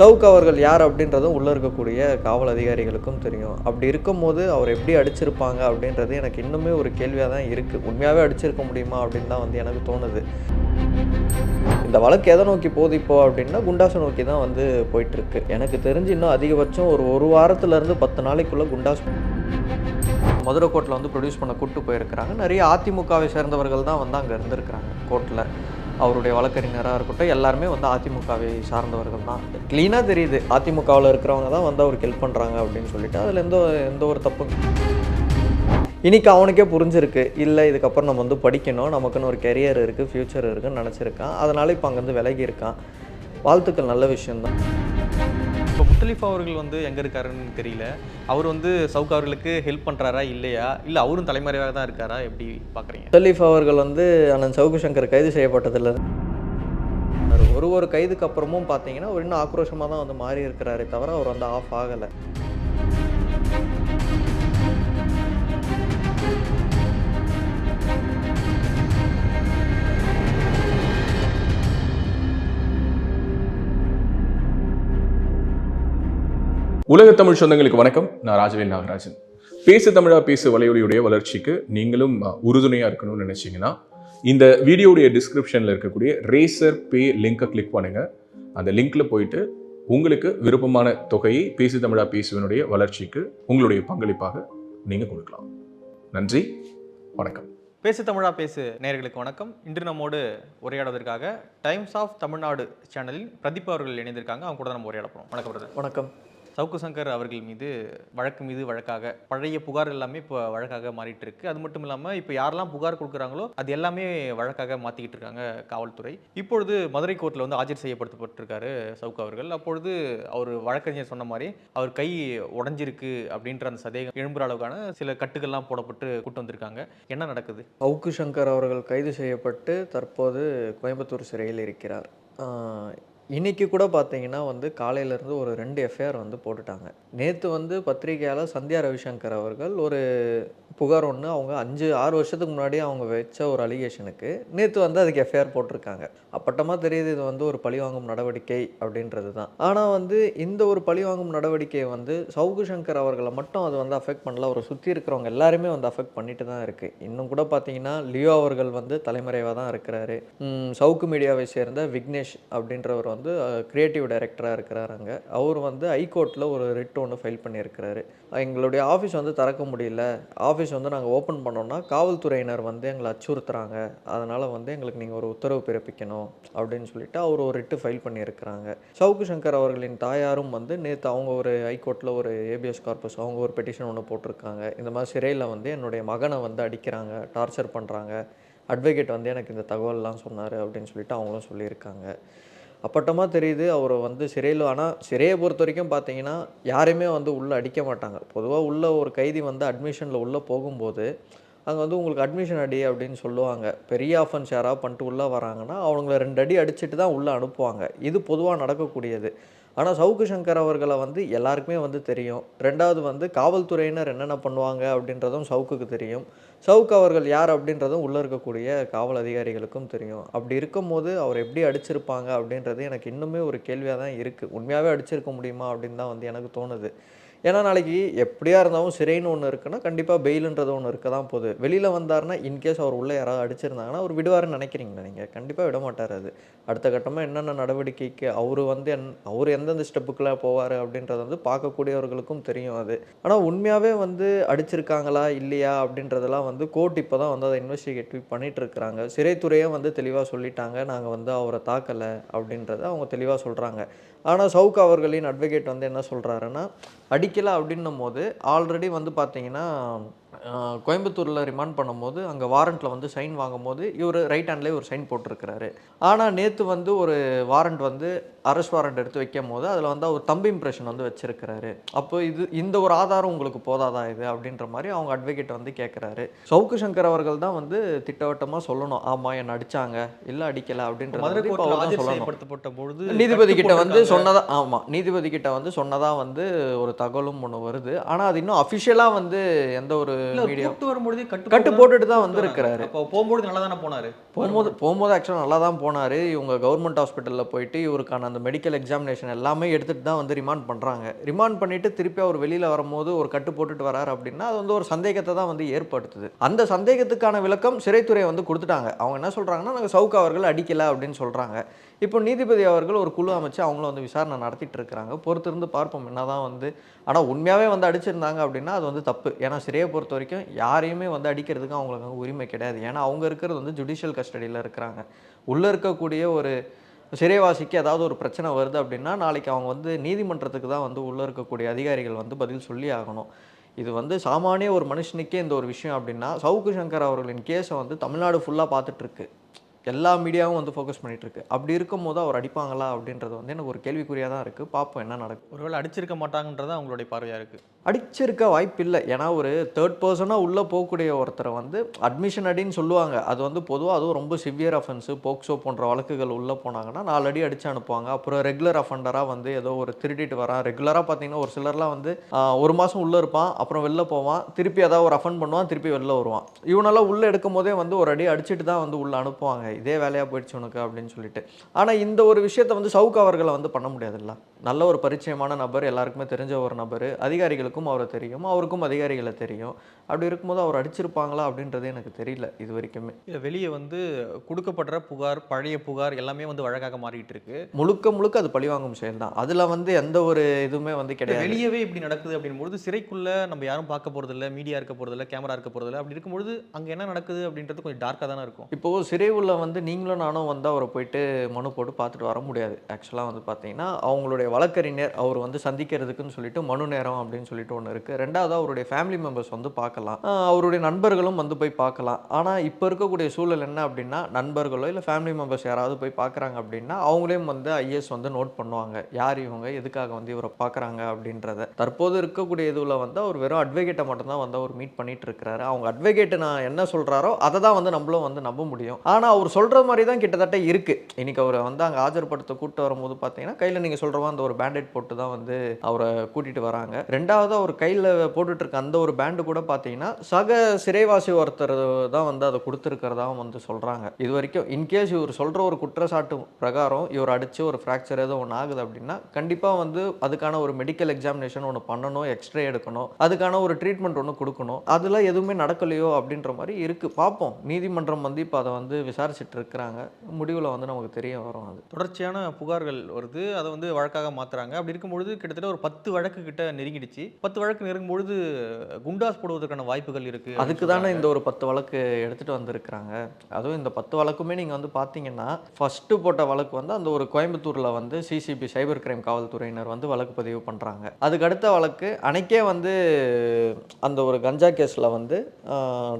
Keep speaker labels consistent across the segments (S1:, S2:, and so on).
S1: சவுக் அவர்கள் யார் அப்படின்றதும் உள்ளே இருக்கக்கூடிய காவல் அதிகாரிகளுக்கும் தெரியும். அப்படி இருக்கும்போது அவர் எப்படி அடிச்சிருப்பாங்க அப்படின்றது எனக்கு இன்னுமே ஒரு கேள்வியாக தான் இருக்குது உண்மையாகவே அடிச்சிருக்க முடியுமா அப்படின்னு தான் வந்து எனக்கு தோணுது. இந்த வழக்கு எதை நோக்கி போகுது இப்போ அப்படின்னா குண்டாசை நோக்கி தான் வந்து போயிட்டுருக்கு. எனக்கு தெரிஞ்சு இன்னும் அதிகபட்சம் ஒரு ஒரு வாரத்துலேருந்து பத்து நாளைக்குள்ளே குண்டாஸ் மதுரை கோர்ட்டில் வந்து ப்ரொடியூஸ் பண்ண கூட்டு போயிருக்கிறாங்க. நிறைய அதிமுகவை சேர்ந்தவர்கள் தான் வந்து அங்கே இருந்திருக்கிறாங்க கோர்ட்டில் அவருடைய வழக்கறிஞராக இருக்கட்டும் எல்லாருமே வந்து அதிமுகவை சார்ந்தவர்கள் தான். க்ளீனாக தெரியுது. அதிமுகவில் இருக்கிறவங்க தான் வந்து அவருக்கு ஹெல்ப் பண்ணுறாங்க அப்படின்னு சொல்லிட்டு அதில் எந்த எந்த ஒரு தப்பும் இன்னைக்கு அவனுக்கே புரிஞ்சிருக்கு. இல்லை இதுக்கப்புறம் நம்ம வந்து படிக்கணும். நமக்குன்னு ஒரு கெரியர் இருக்குது ஃப்யூச்சர் இருக்குதுன்னு நினச்சிருக்கான். அதனால் இப்போ அங்கேருந்து விலகி இருக்கான் வாழ்த்துக்கள். நல்ல விஷயந்தான்
S2: இப்போ முத்தலீஃப் அவர்கள் வந்து எங்கே இருக்காருன்னு தெரியல. அவர் வந்து சவுக் அவர்களுக்கு ஹெல்ப் பண்ணுறாரா இல்லையா? இல்லை அவரும் தலைமறைவாக தான் இருக்காரா? எப்படி பார்க்குறீங்க
S1: முத்தலீஃப் அவர்கள் வந்து அண்ணன் சவுக்கு சங்கர் கைது செய்யப்பட்டதில்ல ஒரு ஒரு கைதுக்கு அப்புறமும் பார்த்தீங்கன்னா அவர் இன்னும் ஆக்ரோஷமாக தான் வந்து மாறி இருக்கிறாரே தவிர அவர் வந்து ஆஃப் ஆகலை.
S3: உலக தமிழ் சொந்தங்களுக்கு வணக்கம். நான் ராஜவேல் நாகராஜன். பேசு தமிழா பேசு வலையொலியுடைய வளர்ச்சிக்கு நீங்களும் அஹ், உறுதுணையா இருக்கணும்னு நினைச்சீங்கன்னா இந்த வீடியோடைய டிஸ்கிரிப்ஷன்ல இருக்கக்கூடிய ரேசர் பே லிங்கை கிளிக் பண்ணுங்க. அந்த லிங்க்ல போயிட்டு உங்களுக்கு விருப்பமான தொகையை பேசு தமிழா பேசுவனுடைய வளர்ச்சிக்கு உங்களுடைய பங்களிப்பாக நீங்க கொடுக்கலாம். நன்றி வணக்கம்.
S2: பேசு தமிழா பேசு நேயர்களுக்கு வணக்கம். இன்று நம்மோடு உரையாடுவதற்காக டைம்ஸ் ஆஃப் தமிழ்நாடு சேனலில் பிரதீப் அவர்கள் இணைந்திருக்காங்க. அவங்க கூட தான் நம்ம உரையாட போகிறோம் வணக்கம் பிரதர்
S1: வணக்கம்.
S2: சவுக்கு சங்கர் அவர்கள் மீது வழக்கு மீது வழக்காக பழைய புகார் எல்லாமே இப்போ வழக்காக மாறிட்டு இருக்கு அது மட்டும் இல்லாமல் இப்போ யாரெல்லாம் புகார் கொடுக்குறாங்களோ அது எல்லாமே வழக்காக மாற்றிக்கிட்டு இருக்காங்க காவல்துறை. இப்பொழுது மதுரை கோர்ட்டில் வந்து ஆஜர் செய்யப்படுத்தப்பட்டிருக்காரு சவுக்கு அவர்கள். அப்பொழுது அவர் வழக்கறிஞர் சொன்ன மாதிரி அவர் கை உடஞ்சிருக்கு அப்படின்ற அந்த சதேகம் எழும்புற அளவுக்கான சில கட்டுகள்லாம் போடப்பட்டு கூட்டு வந்திருக்காங்க. என்ன நடக்குது?
S1: சவுக்கு சங்கர் அவர்கள் கைது செய்யப்பட்டு தற்போது கோயம்புத்தூர் சிறையில் இருக்கிறார். இன்றைக்கி கூட பார்த்தீங்கன்னா வந்து காலையிலேருந்து ஒரு ரெண்டு எஃப்ஐஆர் வந்து போட்டுட்டாங்க. நேற்று வந்து பத்திரிகையாளர் சந்தியா ரவிசங்கர் அவர்கள் ஒரு புகார் ஒன்று அவங்க அஞ்சு ஆறு வருஷத்துக்கு முன்னாடி அவங்க வச்ச ஒரு அலிகேஷனுக்கு நேற்று வந்து அதுக்கு எஃப்ஐஆர் போட்டிருக்காங்க. அப்பட்டமாக தெரியுது இது வந்து ஒரு பழிவாங்கும் நடவடிக்கை அப்படின்றது தான் ஆனால் வந்து இந்த ஒரு பழிவாங்கும் நடவடிக்கையை வந்து சவுகு சங்கர் அவர்களை மட்டும் அது வந்து அஃபெக்ட் பண்ணல. அவரை சுற்றி இருக்கிறவங்க எல்லாருமே வந்து அஃபெக்ட் பண்ணிட்டு தான் இருக்குது இன்னும் கூட பார்த்தீங்கன்னா லியோ அவர்கள் வந்து தலைமறைவாக தான் இருக்கிறாரு சவுக்கு மீடியாவை சேர்ந்த விக்னேஷ் அப்படின்றவர் வந்து வந்து கிரியேட்டிவ் டைரக்டராக இருக்கிறார் அங்கே. அவர் வந்து ஹைகோர்ட்டில் ஒரு ரிட் ஒன்று ஃபைல் பண்ணியிருக்கிறாரு. எங்களுடைய ஆஃபீஸ் வந்து திறக்க முடியல. ஆஃபீஸ் வந்து நாங்கள் ஓப்பன் பண்ணோம்னா காவல்துறையினர் வந்து எங்களை அச்சுறுத்துறாங்க. அதனால் வந்து எங்களுக்கு நீங்கள் ஒரு உத்தரவு பிறப்பிக்கணும் அப்படின்னு சொல்லிட்டு அவர் ஒரு ரிட்டு ஃபைல் பண்ணியிருக்கிறாங்க. சவுக்கு சங்கர் அவர்களின் தாயாரும் வந்து நேற்று அவங்க ஒரு ஹைகோர்ட்டில் ஒரு ஏபிஎஸ் கார்பஸ் அவங்க ஒரு பெட்டிஷன் ஒன்று போட்டிருக்காங்க. இந்த மாதிரி சிறையில் வந்து என்னுடைய மகனை வந்து அடிக்கிறாங்க டார்ச்சர் பண்ணுறாங்க அட்வொகேட் வந்து எனக்கு இந்த தகவல்லாம் சொன்னார் அப்படின்னு சொல்லிட்டு அவங்களும் சொல்லியிருக்காங்க. அப்பட்டமாக தெரியுது அவர் வந்து சிறையில் ஆனால் சிறையை பொறுத்த வரைக்கும் பார்த்தீங்கன்னா யாரையுமே வந்து உள்ளே அடிக்க மாட்டாங்க. பொதுவாக உள்ள ஒரு கைதி வந்து அட்மிஷனில் உள்ளே போகும்போது அங்கே வந்து உங்களுக்கு அட்மிஷன் அடி அப்படின்னு சொல்லுவாங்க. பெரிய ஆஃபன்ஸ் யாராவது பண்ணிட்டு உள்ளே வராங்கன்னா அவங்கள ரெண்டு அடி அடிச்சுட்டு தான் உள்ளே அனுப்புவாங்க. இது பொதுவாக நடக்கக்கூடியது. ஆனால் சவுக்கு சங்கர் அவர்களை வந்து எல்லாருக்குமே வந்து தெரியும். ரெண்டாவது வந்து காவல்துறையினர் என்னென்ன பண்ணுவாங்க அப்படின்றதும் சவுக்குக்கு தெரியும். சவுக் அவர்கள் யார் அப்படின்றதும் உள்ளே இருக்கக்கூடிய காவல் அதிகாரிகளுக்கும் தெரியும். அப்படி இருக்கும்போது அவர் எப்படி அடிச்சிருப்பாங்க அப்படின்றது எனக்கு இன்னுமே ஒரு கேள்வியாக தான் இருக்குது உண்மையாகவே அடிச்சிருக்க முடியுமா அப்படின்னு தான் வந்து எனக்கு தோணுது. ஏன்னா நாளைக்கு எப்படியா இருந்தாலும் சிறைன்னு ஒன்று இருக்குன்னா கண்டிப்பாக பெயிலுன்றது ஒன்று இருக்க தான் போகுது. வெளியில் வந்தாருன்னா இன்கேஸ் அவர் உள்ளே யாராவது அடிச்சிருந்தாங்கன்னா அவர் விடுவாருன்னு நினைக்கிறீங்களா நீங்கள் கண்டிப்பாக விட மாட்டார் அது. அடுத்த கட்டமாக என்னென்ன நடவடிக்கைக்கு அவர் வந்து என் அவர் எந்தெந்த ஸ்டெப்புக்குள்ளே போவார் அப்படின்றது வந்து பார்க்கக்கூடியவர்களுக்கும் தெரியும் அது. ஆனால் உண்மையாகவே வந்து அடிச்சிருக்காங்களா இல்லையா அப்படின்றதெல்லாம் வந்து கோர்ட் இப்போ தான் வந்து அதை இன்வெஸ்டிகேட்டிவ் பண்ணிட்டு இருக்கிறாங்க. சிறைத்துறையே வந்து தெளிவாக சொல்லிட்டாங்க. நாங்கள் வந்து அவரை தாக்கலை அப்படின்றத அவங்க தெளிவாக சொல்கிறாங்க ஆனால் சவுக் அவர்களின் அட்வொகேட் வந்து என்ன சொல்கிறாருன்னா அடிக்கலை அப்படின்னும் போது ஆல்ரெடி வந்து பார்த்தீங்கன்னா கோயம்புத்தூரில் ரிமாண்ட் பண்ணும்போது அங்கே வாரண்ட்டில் வந்து சைன் வாங்கும்போது இவர் ரைட் ஹேண்ட்லேயே ஒரு சைன் போட்டிருக்கிறாரு. ஆனால் நேற்று வந்து ஒரு வாரண்ட் வந்து அரெஸ்ட் வாரண்ட் எடுத்து வைக்கும் போது அதில் வந்து அவர் தம்பி இம்ப்ரெஷன் வந்து வச்சிருக்கிறாரு. அப்போ இது இந்த ஒரு ஆதாரம் உங்களுக்கு போதாதா இது? அப்படின்ற மாதிரி அவங்க அட்வொகேட் வந்து கேட்குறாரு சவுக்கு சங்கர் அவர்கள் தான் வந்து திட்டவட்டமாக சொல்லணும். ஆமாம் என்னை அடிச்சாங்க. இல்லை அடிக்கலை அப்படின்ற
S2: மதுரை
S1: சொல்லணும்.
S2: பொழுது
S1: நீதிபதி
S2: கட்டு
S1: வந்து
S2: போட்டிருக்காங்க.
S1: சொன்னதா ஆமாம் நீதிபதி கிட்ட வந்து சொன்னதா வந்து ஒரு தகவலும் ஒன்று வருது. ஆனால் அது இன்னும் அஃபிஷியலாக வந்து எந்த ஒரு மீடியா
S2: கூட்டு வரும்பொழுதே கட்டு
S1: கட்டு
S2: போட்டு
S1: போட்டுட்டு தான் வந்திருக்கிறாரு.
S2: அப்போ போகும்போது நல்லா தானே போனாரு?
S1: போகும்போது போகும்போது ஆக்சுவலாக நல்லா தான் போனார். இவங்க கவர்மெண்ட் ஹாஸ்பிட்டலில் போயிட்டு இவருக்கான அந்த மெடிக்கல் எக்ஸாமினேஷன் எல்லாமே எடுத்துகிட்டு தான் வந்து ரிமாண்ட் பண்ணுறாங்க ரிமாண்ட் பண்ணிவிட்டு திருப்பி அவர் வெளியில் வரும்போது ஒரு கட்டு போட்டுட்டு வராரு அப்படின்னா அது வந்து ஒரு சந்தேகத்தை தான் வந்து ஏற்படுத்துது. அந்த சந்தேகத்துக்கான விளக்கம் சிறைத்துறை வந்து கொடுத்துட்டாங்க. அவங்க என்ன சொல்கிறாங்கன்னா நாங்கள் சவுக்கு அவர்கள் அடிக்கலை அப்படின்னு சொல்கிறாங்க இப்போ நீதிபதி அவர்கள் ஒரு குழு அமைச்சு அவங்களும் வந்து விசாரணை நடத்திட்டு இருக்கிறாங்க. பொறுத்திருந்து பார்ப்போம் என்னதான் வந்து. ஆனால் உண்மையாகவே வந்து அடிச்சிருந்தாங்க அப்படின்னா அது வந்து தப்பு. ஏன்னா சிறையை பொறுத்த வரைக்கும் யாரையுமே வந்து அடிக்கிறதுக்கு அவங்களுக்கு வந்து உரிமை கிடையாது. ஏன்னா அவங்க இருக்கிறது வந்து ஜுடிஷியல் கஸ்டடியில் இருக்கிறாங்க. உள்ளே இருக்கக்கூடிய ஒரு சிறைவாசிக்கு ஏதாவது ஒரு பிரச்சனை வருது அப்படின்னா நாளைக்கு அவங்க வந்து நீதிமன்றத்துக்கு தான் வந்து உள்ளே இருக்கக்கூடிய அதிகாரிகள் வந்து பதில் சொல்லி ஆகணும். இது வந்து சாமானிய ஒரு மனுஷனுக்கே இந்த ஒரு விஷயம் அப்படின்னா சவுக்கு சங்கர் அவர்களின் கேஸை வந்து தமிழ்நாடு ஃபுல்லாக பார்த்துட்ருக்கு எல்லா மீடியாவும் வந்து ஃபோக்கஸ் பண்ணிகிட்ருக்கு அப்படி இருக்கும் போது அவர் அடிப்பாங்களா அப்படின்றது வந்து எனக்கு ஒரு கேள்விக்குறியாக தான் இருக்குது பார்ப்போம் என்ன நடக்கும்
S2: ஒருவேளை அடிச்சிருக்க மாட்டாங்கன்றது அவங்களுடைய பார்வையாக இருக்குது
S1: அடிச்சிருக்க வாய்ப்பு இல்லை ஏன்னா ஒரு தேர்ட் பர்சனாக உள்ளே போகக்கூடிய ஒருத்தரை வந்து அட்மிஷன் அடின்னு சொல்லுவாங்க. அது வந்து பொதுவாக அதுவும் ரொம்ப சிவியர் அஃபென்ஸு போக்சோ போன்ற வழக்குகள் உள்ளே போனாங்கன்னா நாலு அடி அடித்து அனுப்புவாங்க. அப்புறம் ரெகுலர் அஃபண்டராக வந்து ஏதோ ஒரு திருடிட்டு வரான். ரெகுலராக பார்த்தீங்கன்னா ஒரு சிலர்லாம் வந்து ஒரு மாதம் உள்ளே இருப்பான். அப்புறம் வெளில போவான். திருப்பி ஏதாவது ஒரு அஃபன் பண்ணுவான். திருப்பி வெளில வருவான். இவனெல்லாம் உள்ளே எடுக்கும் போதே வந்து ஒரு அடி அடிச்சுட்டு தான் வந்து உள்ளே அனுப்புவாங்க. இதே வேலையாக போயிடுச்சு உனக்கு அப்படின்னு சொல்லிட்டு. ஆனால் இந்த ஒரு விஷயத்தை வந்து சவுக் அவர்களை வந்து பண்ண முடியாதுல்ல. நல்ல ஒரு பரிச்சயமான நபர் எல்லாருக்குமே தெரிஞ்ச ஒரு நபர் அதிகாரிகளுக்கும் அவரை தெரியும் அவருக்கும் அதிகாரிகளை தெரியும். அப்படி இருக்கும்போது அவர் அடிச்சிருப்பாங்களா அப்படின்றது எனக்கு தெரியல இது வரைக்குமே.
S2: இல்ல வெளியே வந்து கொடுக்கப்படுற புகார் பழைய புகார் எல்லாமே வந்து வழக்காக மாறிட்டு இருக்கு.
S1: முழுக்க முழுக்க அது பழிவாங்கும் செயல் தான் அதில் வந்து எந்த ஒரு இதுவுமே வந்து கிடையாது.
S2: வெளியவே இப்படி நடக்குது அப்படின்பொழுது சிறைக்குள்ள நம்ம யாரும் பார்க்க போறது இல்ல மீடியா இருக்க இல்ல கேமரா இருக்க போறது இல்ல அப்படி இருக்கும்பொழுது அங்க என்ன நடக்குது அப்படின்றது கொஞ்சம் டார்க்கா தானே இருக்கும்.
S1: இப்போது சிறை உள்ள வந்து நீங்களும் நானும் வந்து அவரை போயிட்டு மனு போட்டு பார்த்துட்டு வர முடியாது. ஆக்சுவலாக வந்து பார்த்தீங்கன்னா அவங்களுடைய வழக்கறிஞர் அவர் வந்து சந்திக்கிறதுக்குன்னு சொல்லிட்டு மனு நேரம் அப்படின்னு சொல்லிட்டு ஒன்று இருக்குது ரெண்டாவது அவருடைய ஃபேமிலி மெம்பர்ஸ் வந்து பார்க்கலாம். அவருடைய நண்பர்களும் வந்து போய் பார்க்கலாம். ஆனால் இப்போ இருக்கக்கூடிய சூழல் என்ன அப்படின்னா நண்பர்களோ இல்லை ஃபேமிலி மெம்பர்ஸ் யாராவது போய் பார்க்குறாங்க அப்படின்னா அவங்களையும் வந்து ஐஎஸ் வந்து நோட் பண்ணுவாங்க. யார் இவங்க? எதுக்காக வந்து இவரை பார்க்குறாங்க அப்படின்றத. தற்போது இருக்கக்கூடிய இதுவில் வந்து அவர் வெறும் அட்வொகேட்டை மட்டும்தான் வந்து அவர் மீட் பண்ணிட்டு இருக்கிறாரு. அவங்க அட்வொகேட் நான் என்ன சொல்கிறாரோ அதை தான் வந்து நம்மளும் வந்து நம்ப முடியும். ஆனால் அவர் சொல்கிற மாதிரி தான் கிட்டத்தட்ட இருக்குது இன்னைக்கு அவரை வந்து அங்கே ஆஜர்படுத்த கூட்டு வரும்போது பார்த்தீங்கன்னா கையில் நீங்கள் சொல்கிற அந்த ஒரு பேண்டேட் போட்டு தான் வந்து அவரை கூட்டிகிட்டு வராங்க. ரெண்டாவது ஒரு கையில் போட்டுட்ருக்க அந்த ஒரு பேண்டு கூட பார்த்தீங்கன்னா சக சிறைவாசி ஒருத்தர் தான் வந்து அதை கொடுத்துருக்கிறதாவும் வந்து சொல்கிறாங்க இது வரைக்கும் இன்கேஸ் இவர் சொல்கிற ஒரு குற்றச்சாட்டு பிரகாரம் இவர் அடித்து ஒரு ஃப்ராக்சர் ஏதோ ஒன்று ஆகுது அப்படின்னா கண்டிப்பாக வந்து அதுக்கான ஒரு மெடிக்கல் எக்ஸாமினேஷன் ஒன்று பண்ணணும் எக்ஸ்ரே எடுக்கணும் அதுக்கான ஒரு ட்ரீட்மெண்ட் ஒன்று கொடுக்கணும். அதெல்லாம் எதுவுமே நடக்கலையோ அப்படின்ற மாதிரி இருக்குது பார்ப்போம். நீதிமன்றம் வந்து இப்போ அதை வந்து விசாரிச்சுட்டு இருக்கிறாங்க முடிவில் வந்து நமக்கு தெரிய வரும் அது.
S2: தொடர்ச்சியான புகார்கள் வருது. அதை வந்து வழக்காக மாற்றுறாங்க அப்படி இருக்கும்பொழுது கிட்டத்தட்ட ஒரு பத்து வழக்கு கிட்ட நெருங்கிடுச்சு. பத்து வழக்கு நெருங்கும் பொழுது குண்டாஸ் போடுவதற்கான வாய்ப்புகள் இருக்கு
S1: அதுக்கு தானே இந்த ஒரு பத்து வழக்கு எடுத்துகிட்டு வந்திருக்கிறாங்க. அதுவும் இந்த பத்து வழக்குமே நீங்கள் வந்து பார்த்தீங்கன்னா ஃபஸ்ட்டு போட்ட வழக்கு வந்து அந்த ஒரு கோயம்புத்தூரில் வந்து சிசிபி சைபர் கிரைம் காவல்துறையினர் வந்து வழக்கு பதிவு பண்ணுறாங்க அதுக்கு அடுத்த வழக்கு அன்னைக்கே வந்து அந்த ஒரு கஞ்சா கேஸில் வந்து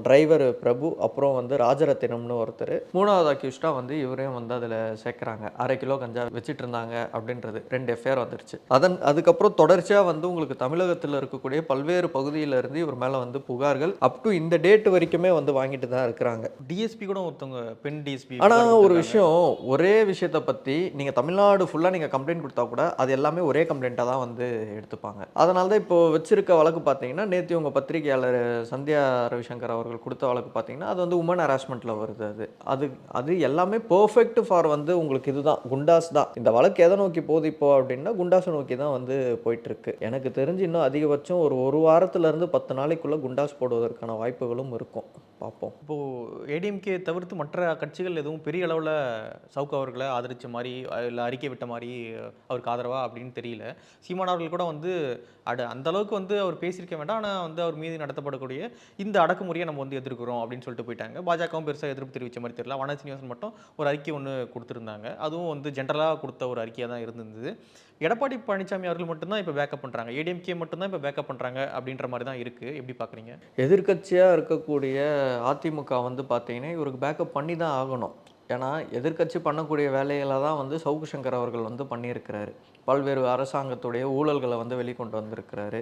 S1: டிரைவர் பிரபு அப்புறம் வந்து ராஜரத்தினம்னு ஒருத்தர் மூணாவது அக்யூஸ்டாக வந்து இவரையும் வந்து அதில் சேர்க்குறாங்க. அரை கிலோ கஞ்சா வச்சுட்டு இருந்தாங்க அப்படின்றது ரெண்டு எஃப்ஐஆர் வந்துருச்சு. அதன் அதுக்கப்புறம் தொடர்ச்சியாக வந்து உங்களுக்கு தமிழகத்தில் இருக்கக்கூடிய பல்வேறு பகுதியில இருந்து இவர் மேலே வந்து புகார்கள் அப் டு இந்த டேட் வரைக்குமே வந்து வாங்கிட்டு தான் இருக்கிறாங்க.
S2: டிஎஸ்பி கூட ஒருத்தவங்க பெண் டிஎஸ்பி
S1: ஆனால் ஒரு விஷயம் ஒரே விஷயத்தை பற்றி நீங்கள் தமிழ்நாடு ஃபுல்லாக நீங்கள் கம்ப்ளைண்ட் கொடுத்தா கூட அது எல்லாமே ஒரே கம்ப்ளைண்ட்டாக தான் வந்து எடுத்துப்பாங்க. அதனால தான் இப்போ வச்சிருக்க வழக்கு பார்த்தீங்கன்னா நேற்று உங்கள் பத்திரிகையாளர் சந்தியா ரவிசங்கர் அவர்கள் கொடுத்த வழக்கு பார்த்தீங்கன்னா அது வந்து உமன் ஹராஸ்மெண்ட்டில் வருது அது. அது அது எல்லாமே பெர்ஃபெக்ட் ஃபார் வந்து உங்களுக்கு இதுதான் குண்டாஸ் தான். இந்த வழக்கு எதை நோக்கி போகுது இப்போ அப்படின்னா குண்டாஸை நோக்கி தான் வந்து போயிட்டு இருக்கு. எனக்கு தெரிஞ்சு இன்னும் அதிகபட்சம் ஒரு ஒரு வாரத்துலேருந்து பத்து நாளைக்குள்ளே குண்டாஸ் போடுவதற்கான வாய்ப்புகளும் இருக்கும். பார்ப்போம்.
S2: இப்போது ஏடிஎம்கே தவிர்த்து மற்ற கட்சிகள் எதுவும் பெரிய அளவில் சவுக்கு அவர்களை ஆதரித்த மாதிரி இல்லை அறிக்கை விட்ட மாதிரி அவருக்கு ஆதரவா அப்படின்னு தெரியல. சீமான் அவர்கள் கூட வந்து அட அந்த அளவுக்கு வந்து அவர் பேசியிருக்க வேண்டாம். ஆனால் வந்து அவர் மீது நடத்தப்படக்கூடிய இந்த அடக்குமுறையை நம்ம வந்து எதிர்க்கிறோம் அப்படின்னு சொல்லிட்டு போயிட்டாங்க. பாஜகவும் பெருசாக எதிர்ப்பு தெரிவித்த மாதிரி தெரியல. வன சீனிவாசன் மட்டும் ஒரு அறிக்கை ஒன்று கொடுத்துருந்தாங்க. அதுவும் வந்து ஜென்ரலாக கொடுத்த ஒரு அறிக்கையாக தான் இருந்திருந்தது. எடப்பாடி பழனிசாமி அவர்கள் மட்டும்தான் இப்போ பேக்கப் பண்ணுறாங்க ஏடிஎம்கே மட்டும்தான் இப்போ பேக்கப் பண்ணுறாங்க அப்படின்ற மாதிரி தான் இருக்குது எப்படி பார்க்குறீங்க
S1: எதிர்க்கட்சியாக இருக்கக்கூடிய அதிமுக வந்து பார்த்தீங்கன்னா இவருக்கு பேக்கப் பண்ணி தான் ஆகணும். ஏன்னா எதிர்க்கட்சி பண்ணக்கூடிய வேலைகளை தான் வந்து சவுக்கு சங்கர் அவர்கள் வந்து பண்ணியிருக்கிறாரு. பல்வேறு அரசாங்கத்துடைய ஊழல்களை வந்து வெளிக்கொண்டு வந்திருக்கிறாரு.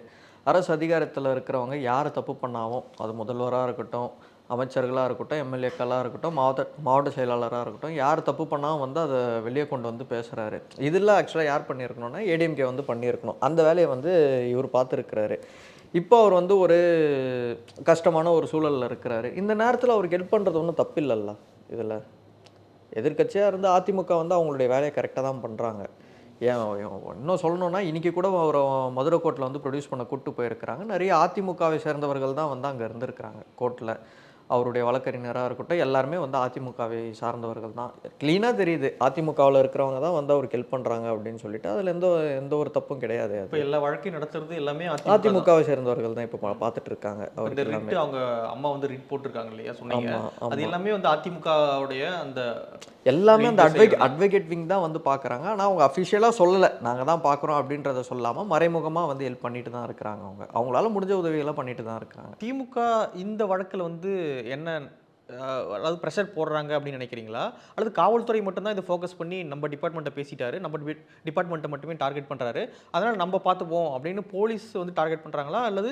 S1: அரசு அதிகாரத்தில் இருக்கிறவங்க யார் தப்பு பண்ணாவும் அது முதல்வராக இருக்கட்டும் அமைச்சர்களாக இருக்கட்டும் எம்எல்ஏக்களாக இருக்கட்டும் மாவட்ட மாவட்ட செயலாளராக இருக்கட்டும் யார் தப்பு பண்ணால் வந்து அதை வெளியே கொண்டு வந்து பேசுகிறாரு இதில் ஆக்சுவலாக யார் பண்ணியிருக்கணும்னா ஏடிஎம்கே வந்து பண்ணியிருக்கணும். அந்த வேலையை வந்து இவர் பார்த்துருக்கிறாரு. இப்போ அவர் வந்து ஒரு கஷ்டமான ஒரு சூழலில் இருக்கிறாரு. இந்த நேரத்தில் அவருக்கு ஹெல்ப் பண்ணுறது ஒன்றும் தப்பு இல்லைல்ல இதில். எதிர்க்கட்சியாக இருந்து அதிமுக வந்து அவங்களுடைய வேலையை கரெக்டாக தான் பண்ணுறாங்க ஏன் இன்னும் சொல்லணும்னா இன்றைக்கி கூட ஒரு மதுரை கோர்ட்டில் வந்து ப்ரொடியூஸ் பண்ண கூட்டு போயிருக்கிறாங்க. நிறைய அதிமுகவை சேர்ந்தவர்கள் தான் வந்து அங்கே இருந்திருக்கிறாங்க கோர்ட்டில் அவருடைய வழக்கறிஞராக இருக்கட்டும் எல்லாருமே வந்து அதிமுகவை சார்ந்தவர்கள் தான். க்ளீனாக தெரியுது. அதிமுகவில் இருக்கிறவங்க தான் வந்து அவருக்கு ஹெல்ப் பண்ணுறாங்க அப்படின்னு சொல்லிட்டு அதில் எந்த எந்த ஒரு தப்பும் கிடையாது
S2: இப்போ எல்லா வழக்கையும் நடத்துறது எல்லாமே.
S1: அதிமுகவை சேர்ந்தவர்கள் தான் இப்போ பார்த்துட்டு இருக்காங்க அவருக்கு
S2: அவங்க அம்மா வந்து ரிட் போட்டிருக்காங்க இல்லையா சொன்னீங்க? அது. எல்லாமே வந்து அதிமுகவுடைய அந்த
S1: எல்லாமே அந்த
S2: Legal
S1: அட்வொகேட் விங் தான் வந்து பார்க்குறாங்க ஆனால் அவங்க அஃபிஷியலாக சொல்லலை. நாங்கள் தான் பார்க்குறோம் அப்படின்றத சொல்லாமல் மறைமுகமாக வந்து ஹெல்ப் பண்ணிட்டு தான் இருக்கிறாங்க அவங்க. அவங்களால முடிஞ்ச உதவிகளை பண்ணிட்டு தான் இருக்கிறாங்க.
S2: திமுக இந்த வழக்கில் வந்து என்ன அதாவது ப்ரெஷர் போடுறாங்க அப்படின்னு நினைக்கிறீங்களா? அல்லது காவல்துறை மட்டும்தான் இதை ஃபோக்கஸ் பண்ணி நம்ம டிபார்ட்மெண்ட்டை பேசிட்டாரு? நம்ம டிபார்ட்மெண்ட்டை மட்டுமே டார்கெட் பண்ணுறாரு அதனால் நம்ம பார்த்துப்போம் அப்படின்னு போலீஸ் வந்து டார்கெட் பண்ணுறாங்களா அல்லது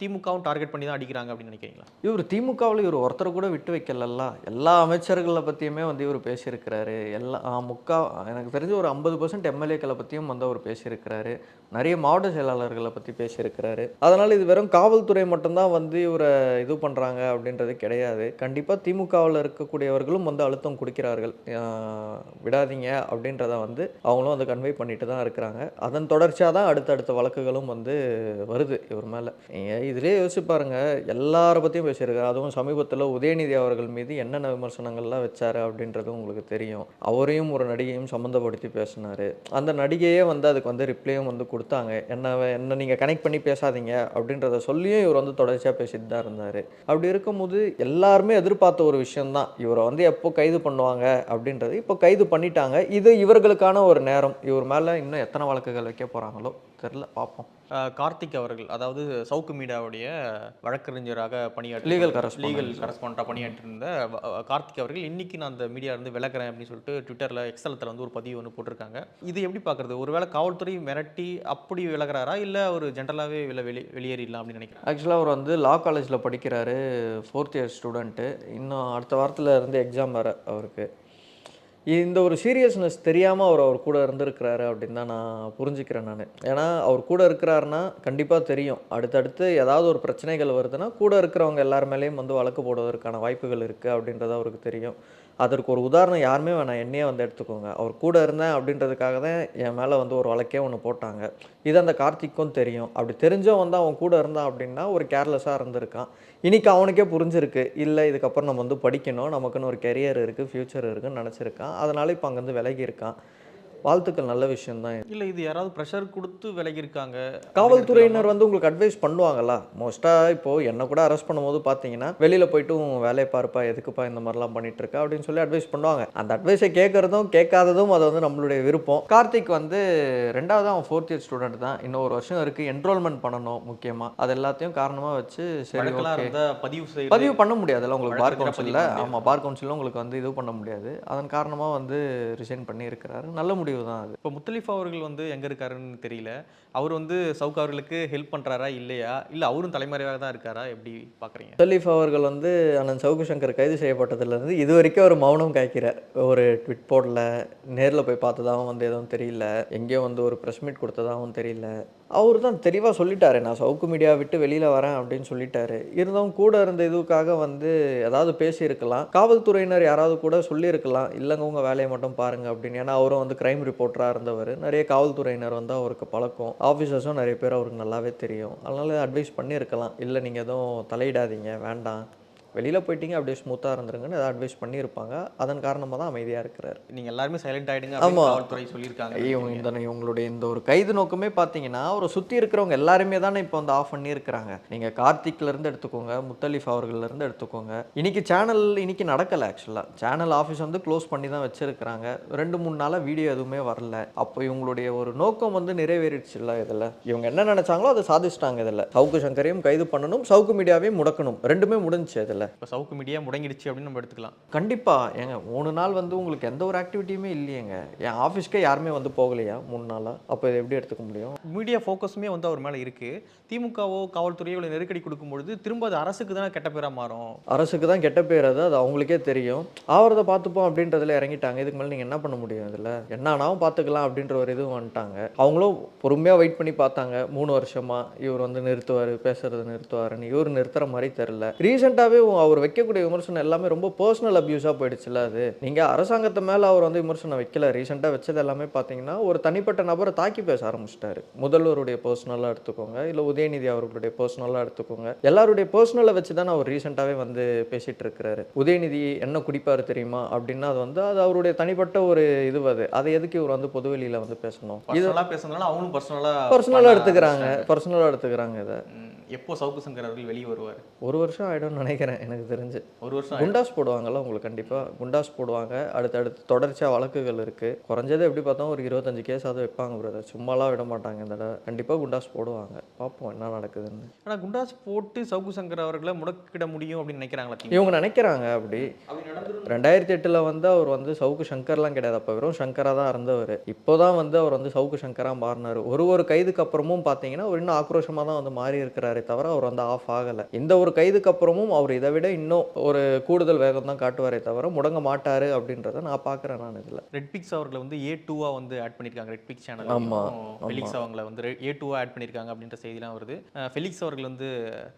S2: திமுகவும் டார்கெட் பண்ணி தான் அடிக்கிறாங்க அப்படின்னு நினைக்கிறீங்களா?
S1: இவர் திமுகவில் இவர் ஒருத்தரை கூட விட்டு வைக்கலல்ல. எல்லா அமைச்சர்களை பற்றியுமே வந்து இவர் பேசியிருக்கிறாரு. எல்லா முக்கா எனக்கு தெரிஞ்சு ஒரு ஐம்பது பர்சன்ட் எம்எல்ஏக்களை பற்றியும் வந்து அவர் பேசியிருக்கிறாரு. நிறைய மாவட்ட செயலாளர்களை பற்றி பேசியிருக்கிறாரு. அதனால் இது வெறும் காவல்துறை மட்டும்தான் வந்து இவரை இது பண்ணுறாங்க அப்படின்றது கிடையாது. கண்டிப்பாக திமுகவில் இருக்கக்கூடியவர்களும் வந்து அழுத்தம் கொடுக்கிறார்கள். விடாதீங்க அப்படின்றத வந்து அவங்களும் வந்து கன்வே பண்ணிட்டு தான் இருக்கிறாங்க. அதன் தொடர்ச்சியாக தான் அடுத்தடுத்த வழக்குகளும் வந்து வருது இவர் மேலே. நீங்கள் இதிலே யோசிச்சு பாருங்கள் எல்லாரை பற்றியும் பேசியிருக்காரு. அதுவும் சமீபத்தில் உதயநிதி அவர்கள் மீது என்னென்ன விமர்சனங்கள்லாம் வச்சார் அப்படின்றது உங்களுக்கு தெரியும். அவரையும் ஒரு நடிகையும் சம்மந்தப்படுத்தி பேசினார். அந்த நடிகையே வந்து அதுக்கு வந்து ரிப்ளையும் வந்து கொடுத்தாங்க. என்ன என்ன நீங்கள் கனெக்ட் பண்ணி பேசாதீங்க அப்படின்றத சொல்லியும் இவர் வந்து தொடர்ச்சியாக பேசிட்டு தான் இருந்தார். அப்படி இருக்கும்போது எல்லாருமே எதிர்பார்த்த ஒரு விஷயம்தான். இவரை வந்து எப்போ கைது பண்ணுவாங்க அப்படின்றது இப்போ கைது பண்ணிட்டாங்க. இது இவர்களுக்கான ஒரு நேரம். இவர் மேலே இன்னும் எத்தனை வழக்குகள் வைக்க போகிறாங்களோ தெரில பார்ப்போம்.
S2: கார்த்திக் அவர்கள் அதாவது சவுக்கு மீடியாவுடைய வழக்கறிஞராக பணியாற்றி
S1: Legal correspondent.
S2: லீகல் கரஸ்பாண்டாக பணியாற்றிருந்த கார்த்திக் அவர்கள் இன்னைக்கு நான் அந்த மீடியா இருந்து விலகிறேன் அப்படின்னு சொல்லிட்டு ட்விட்டரில் எக்ஸலத்தில் வந்து ஒரு பதிவு ஒன்று போட்டிருக்காங்க. இது எப்படி பார்க்குறது? ஒருவேளை காவல்துறை மிரட்டி அப்படி விலகிறாரா? இல்லை ஒரு ஜென்ரலாகவே வெளி வெளி வெளியேறிடலாம் அப்படின்னு நினைக்கிறேன்
S1: ஆக்சுவலாக அவர் வந்து லா காலேஜில் படிக்கிறாரு ஃபோர்த் இயர் ஸ்டூடெண்ட்டு இன்னும் அடுத்த வாரத்தில் இருந்து எக்ஸாம் வேறு அவருக்கு. இந்த ஒரு சீரியஸ்னஸ் தெரியாமல் அவர் அவர் கூட இருந்திருக்கிறாரு அப்படின்னு தான் நான் புரிஞ்சுக்கிறேன் நான். ஏன்னா அவர் கூட இருக்கிறாருன்னா கண்டிப்பாக தெரியும். அடுத்தடுத்து ஏதாவது ஒரு பிரச்சனைகள் வருதுன்னா கூட இருக்கிறவங்க எல்லார் மேலேயும் வந்து வழக்கு போடுவதற்கான வாய்ப்புகள் இருக்குது அப்படின்றது அவருக்கு தெரியும். அதற்கு ஒரு உதாரணம் யாருமே வேணாம். என்னையே வந்து எடுத்துக்கோங்க. அவர் கூட இருந்தேன் அப்படின்றதுக்காக தான் என் மேலே வந்து ஒரு வழக்கே ஒன்று போட்டாங்க. இது அந்த கார்த்திக்கும் தெரியும். அப்படி தெரிஞ்சவன் வந்து அவன் கூட இருந்தான் அப்படின்னா ஒரு கேர்லெஸ்ஸாக இருந்திருக்கான். இன்னைக்கு அவனுக்கே புரிஞ்சிருக்கு. இல்லை இதுக்கப்புறம் நம்ம வந்து படிக்கணும். நமக்குன்னு ஒரு கெரியர் இருக்குது ஃப்யூச்சர் இருக்குதுன்னு நினச்சிருக்கான். அதனால இப்போ அங்கேருந்து விலகி இருக்கான். வாழ்த்துக்கள் நல்ல விஷயம்தான்.
S2: இல்லை இது யாராவது ப்ரெஷர் கொடுத்து விலகி இருக்காங்க
S1: காவல்துறையினர் வந்து உங்களுக்கு அட்வைஸ் பண்ணுவாங்கல்ல? மோஸ்ட்டாக இப்போது என்னை கூட அரெஸ்ட் பண்ணும்போது பார்த்தீங்கன்னா வெளியில் போயிட்டு வேலையை பார்ப்பா எதுக்குப்பா இந்த மாதிரிலாம் பண்ணிட்டு இருக்க அப்படின்னு சொல்லி அட்வைஸ் பண்ணுவாங்க. அந்த அட்வைஸை கேட்குறதும் கேட்காததும் அது வந்து நம்மளுடைய விருப்பம். கார்த்திக் வந்து ரெண்டாவது அவன் ஃபோர்த் இயர் ஸ்டூடெண்ட் தான். இன்னும் ஒரு வருஷம் இருக்குது என்ரோல்மெண்ட் பண்ணணும் முக்கியமாக அது எல்லாத்தையும் காரணமாக வச்சு சரி
S2: பதிவு
S1: பதிவு பண்ண முடியாதுல்ல உங்களுக்கு பார் கவுன்சிலில். ஆமாம் பார் கவுன்சிலில் உங்களுக்கு வந்து இது பண்ண முடியாது. அதன் காரணமாக வந்து ரிசைன் பண்ணி இருக்கிறாரு நல்ல முடிவு தான் அது.
S2: இப்போ முத்தலிஃப் அவர்கள் வந்து எங்கே இருக்காருன்னு தெரியல. அவர் வந்து சவுக் அவர்களுக்கு ஹெல்ப் பண்ணுறாரா இல்லையா? இல்லை அவரும் தலைமறைவாக தான் இருக்காரா? எப்படி பார்க்குறீங்க
S1: முத்தலீஃப் அவர்கள் வந்து அண்ணன் சவுக்கு சங்கர் கைது செய்யப்பட்டதுலேருந்து இது வரைக்கும் ஒரு மௌனம் காய்க்கிறார். ஒரு ட்விட் போடல நேரில் போய் பார்த்ததாகவும் வந்து எதுவும் தெரியல. எங்கேயோ வந்து ஒரு ப்ரெஸ் மீட் கொடுத்ததாகவும் தெரியல. அவர் தான் தெளிவாக சொல்லிட்டாரு நான் சவுக்கு மீடியா விட்டு வெளியில் வரேன் அப்படின்னு சொல்லிட்டாரு. இருந்தவங்க கூட இருந்த இதுக்காக வந்து ஏதாவது பேசியிருக்கலாம். காவல்துறையினர் யாராவது கூட சொல்லியிருக்கலாம் இல்லைங்க உங்கள் வேலையை மட்டும் பாருங்க அப்படின்னு. ஏன்னா அவரும் வந்து கிரைம் ரிப்போர்ட்டராக இருந்தவர். நிறைய காவல்துறையினர் வந்து அவருக்கு பழக்கம். ஆஃபீஸர்ஸும் நிறைய பேர் அவருக்கு நல்லாவே தெரியும். அதனால அட்வைஸ் பண்ணியிருக்கலாம். இல்லை நீங்கள் எதுவும் தலையிடாதீங்க வேண்டாம். வெளியில் போயிட்டீங்க அப்படியே ஸ்மூத்தாக இருந்துருங்கன்னு ஏதாவது அட்வைஸ் பண்ணியிருப்பாங்க. அதன் காரணமாக தான் அமைதியாக இருக்கிறார்.
S2: நீங்கள் எல்லாருமே சைலண்ட் ஆகிடுங்க அப்படின்னு
S1: ஆமா.
S2: காவல்துறை சொல்லியிருக்காங்க
S1: இவங்க இந்த இவங்களுடைய இந்த ஒரு கைது நோக்கமே பார்த்தீங்கன்னா அவரை சுற்றி இருக்கிறவங்க எல்லாருமே தானே இப்போ வந்து ஆஃப் பண்ணியிருக்கிறாங்க. நீங்கள் கார்த்திக்லேருந்து எடுத்துக்கோங்க முத்தலிஃப் அவர்கள்லேருந்து எடுத்துக்கோங்க. இன்னைக்கு சேனல் இன்னைக்கு நடக்கலை ஆக்சுவலாக சேனல் ஆஃபீஸ் வந்து க்ளோஸ் பண்ணி தான் வச்சிருக்கிறாங்க. ரெண்டு மூணு நாளாக வீடியோ எதுவுமே வரல. அப்போ இவங்களுடைய ஒரு நோக்கம் வந்து நிறைவேறிடுச்சுல்ல இதில். இவங்க என்ன நினைச்சாங்களோ அதை சாதிச்சிட்டாங்க இதில். சவுக்கு சங்கரையும் கைது பண்ணணும் சவுக்கு மீடியாவையும் முடக்கணும். ரெண்டுமே முடிஞ்சுச்சு இதில்.
S2: இப்போ சவுக்கு மீடியா முடங்கிடுச்சு அப்படின்னு நம்ம எடுத்துக்கலாம்.
S1: கண்டிப்பாக ஏங்க மூணு நாள் வந்து உங்களுக்கு எந்த ஒரு ஆக்டிவிட்டியுமே இல்லையேங்க. என் ஆஃபீஸ்க்கே யாருமே வந்து போகலையா மூணு நாளாக அப்போ இதை எப்படி எடுத்துக்க முடியும்?
S2: மீடியா ஃபோக்கஸுமே வந்து அவர் மேலே இருக்குது திமுகவோ காவல்துறையோ இவ்வளோ நெருக்கடி கொடுக்கும்பொழுது திரும்ப அது அரசுக்கு தானே கெட்ட பேராக மாறும்.
S1: அரசுக்கு தான் கெட்ட பேர். அது அது அவங்களுக்கே தெரியும். ஆவறதை பார்த்துப்போம் அப்படின்றதுல இறங்கிட்டாங்க. இதுக்கு மேலே நீங்கள் என்ன பண்ண முடியும் இதில்? என்னானாவும் பார்த்துக்கலாம் அப்படின்ற ஒரு இது வந்துட்டாங்க. அவங்களும் பொறுமையாக வெயிட் பண்ணி பார்த்தாங்க. மூணு வருஷமா இவர் வந்து நிறுத்துவார் பேசுறது நிறுத்துவாருன்னு. இவர் நிறுத்துற மாதிரி தெரில ரீசெண்டாகவே அவர் வைக்கக்கூடிய விமர்சனம் எல்லாமே ரொம்ப பர்சனல் அப்யூஸாக போயிடுச்சுல அது. நீங்கள் அரசாங்கத்தை மேலே அவர் வந்து விமர்சனம் வைக்கல. ரீசெண்டாக வச்சது எல்லாமே பார்த்தீங்கன்னா ஒரு தனிப்பட்ட நபரை தாக்கி பேச ஆரம்பிச்சிட்டாரு. முதல்வருடைய பர்சனலாக எடுத்துக்கோங்க. இல்லை உதயநிதி அவர்களுடைய பர்சனலாக எடுத்துக்கோங்க. எல்லாருடைய பர்சனலை வச்சு தானே அவர் ரீசெண்டாகவே வந்து பேசிட்டு இருக்கிறாரு. உதயநிதி என்ன குடிப்பாரு தெரியுமா? அப்படின்னா அது வந்து அது அவருடைய தனிப்பட்ட ஒரு இது அது. அதை எதுக்கு இவர் வந்து பொதுவெளியில் வந்து பேசணும்? இது
S2: பர்சனலாக பேசுறதுனால அவங்களும் பர்சனலாக
S1: பர்சனலாக எடுத்துக்கிறாங்க. பர்சனலாக எடுத்துக்கிறாங்க இதை.
S2: எப்போ சவுக்கு சங்கர் அவர்கள் வெளியே வருவார்?
S1: ஒரு வருஷம் ஆயிடும்னு நினைக்கிறேன் எனக்கு தெரிஞ்சு.
S2: ஒரு வருஷம்
S1: குண்டாஸ் போடுவாங்கல்ல உங்களுக்கு கண்டிப்பாக குண்டாஸ் போடுவாங்க. அடுத்தடுத்து தொடர்ச்சியாக வழக்குகள் இருக்குது குறைஞ்சது எப்படி பார்த்தா ஒரு இருபத்தஞ்சு கேஸ் அது வைப்பாங்க பிரதர் சும்மாலாம் விட மாட்டாங்க இந்த தடவை. கண்டிப்பாக குண்டாஸ் போடுவாங்க. பார்ப்போம் என்ன நடக்குதுன்னு.
S2: ஆனால் குண்டாஸ் போட்டு சவுக்கு சங்கர் அவர்களை முடக்கிட முடியும் அப்படின்னு நினைக்கிறாங்களா?
S1: இவங்க நினைக்கிறாங்க அப்படி. ரெண்டாயிரத்தி எட்டில் வந்து அவர் வந்து சவுக்கு சங்கர்லாம் கிடையாது. அப்போ வெறும் சங்கராக தான் இருந்தவர். இப்போ தான் வந்து அவர் வந்து சவுக்கு சங்கராக மாறினார். ஒரு ஒரு கைதுக்கு அப்புறமும் பார்த்தீங்கன்னா அவர் இன்னும் ஆக்ரோஷமாக தான் வந்து மாறி இருக்கிறாரே தவிர அவர் வந்து ஆஃப் ஆகலை. இந்த ஒரு கைதுக்கு அப்புறமும் அவர் இதை விட இன்னும் ஒரு கூடுதல் வேகம் தான் காட்டுவாரே தவிர முடங்க மாட்டார் அப்படின்றத நான் பார்க்குறேன் நான் இதில்.
S2: ரெட் பிக்ஸ் அவர்களை வந்து ஏ டூவா வந்து ஆட் பண்ணியிருக்காங்க. ரெட் பிக்ஸ் சேனல்
S1: ஆமா,
S2: ஃபெலிக்ஸ் அவங்கள வந்து ஏ டூவா ஆட் பண்ணியிருக்காங்க அப்படின்ற செய்திலாம் வருது. ஃபெலிக்ஸ் அவர்கள் வந்து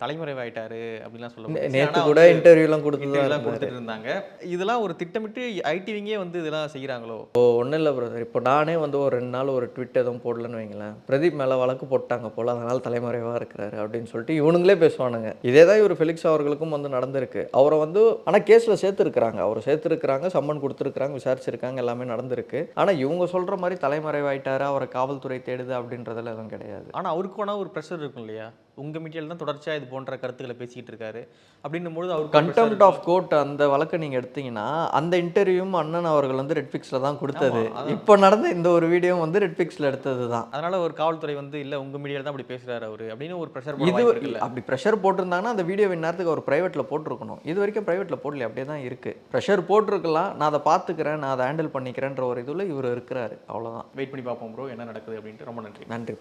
S2: தலைமறைவாயிட்டாரு அப்படின்லாம் சொல்ல
S1: நேற்று கூட இன்டர்வியூலாம் கொடுத்து தான்
S2: இன்டர்வியூலாம்
S1: இருந்தாரு.
S2: கொடுத்துட்டு இருந்தாங்க இதெல்லாம் ஒரு திட்டமிட்டு ஐடிவிங்கே வந்து இதெல்லாம் செய்கிறாங்களோ
S1: இப்போ ஒன்றும் இல்லை பிரதர் இப்போ நானே வந்து ஒரு ரெண்டு நாள் ஒரு ட்விட் எதுவும் போடலன்னு வைங்களேன். பிரதீப் மேலே வழக்கு போட்டாங்க போல் அதனால் தலைமறைவாக இருக்கிறாரு அப்படின்னு சொல்லிட்டு இவனுங்களே பேசுவானுங்க. இதே தான் இவர் ஃபெலிக்ஸ் அவர்களுக்கும் வந்து நடந்திருக்கு. அவரை வந்து ஆனால் கேஸில் சேர்த்துருக்குறாங்க. அவர் சேர்த்துருக்குறாங்க சம்மன் கொடுத்துருக்குறாங்க விசாரிச்சிருக்காங்க எல்லாமே நடந்திருக்கு. ஆனால் இவங்க சொல்கிற மாதிரி தலைமறைவாயிட்டாரு அவரை காவல்துறை தேடுது அப்படின்றதுல எதுவும் கிடையாது.
S2: ஆனால் அவருக்கு ஒரு ப்ரெஷர் இருக்கும் இல்லையா? உங்க மீட்டியில் தான் தொடர்ச்சியாக இது போன்ற கருத்துக்களை பேசிக்கிட்டு இருக்காரு. அப்படின்னும் பொழுது pressure
S1: கண்டெம்ட் ஆஃப் கோர்ட் அந்த வழக்கை நீங்கள் எடுத்தீங்கன்னா அந்த இன்டர்வியூவும் அண்ணன் அவர்கள் வந்து ரெட்ஃபிக்ஸில் தான் கொடுத்தது. இப்போ நடந்த இந்த ஒரு வீடியோ வந்து ரெட்ஃபிக்ஸில் எடுத்தது தான்.
S2: அதனால ஒரு காவல்துறை வந்து இல்ல உங்க மீடியால தான் அப்படி பேசுறாரு அவரு. அப்படின்னு ஒரு ப்ரெஷர்
S1: இது அப்படி ப்ரெஷர் போட்டிருந்தாங்கன்னா அந்த வீடியோ நேரத்துக்கு அவர் ப்ரைவேட்டில் போட்டிருக்கணும். இது வரைக்கும் ப்ரைவேட்டில் போடல அப்படியே தான் இருக்குது ப்ரெஷர் போட்டிருக்கலாம். நான் அதை பார்த்துக்கிறேன் நான் அதை ஹேண்டில் பண்ணிக்கிறேன்ற ஒரு இதில் இவர் இருக்கிறாரு. அவ்வளோதான்
S2: வெயிட் பண்ணி பார்ப்போம் ப்ரோ என்ன நடக்குது அப்படின்ட்டு ரொம்ப நன்றி.
S1: நன்றி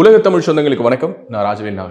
S3: உலக தமிழ் சொந்தங்களுக்கு வணக்கம். நான் ராஜவேல்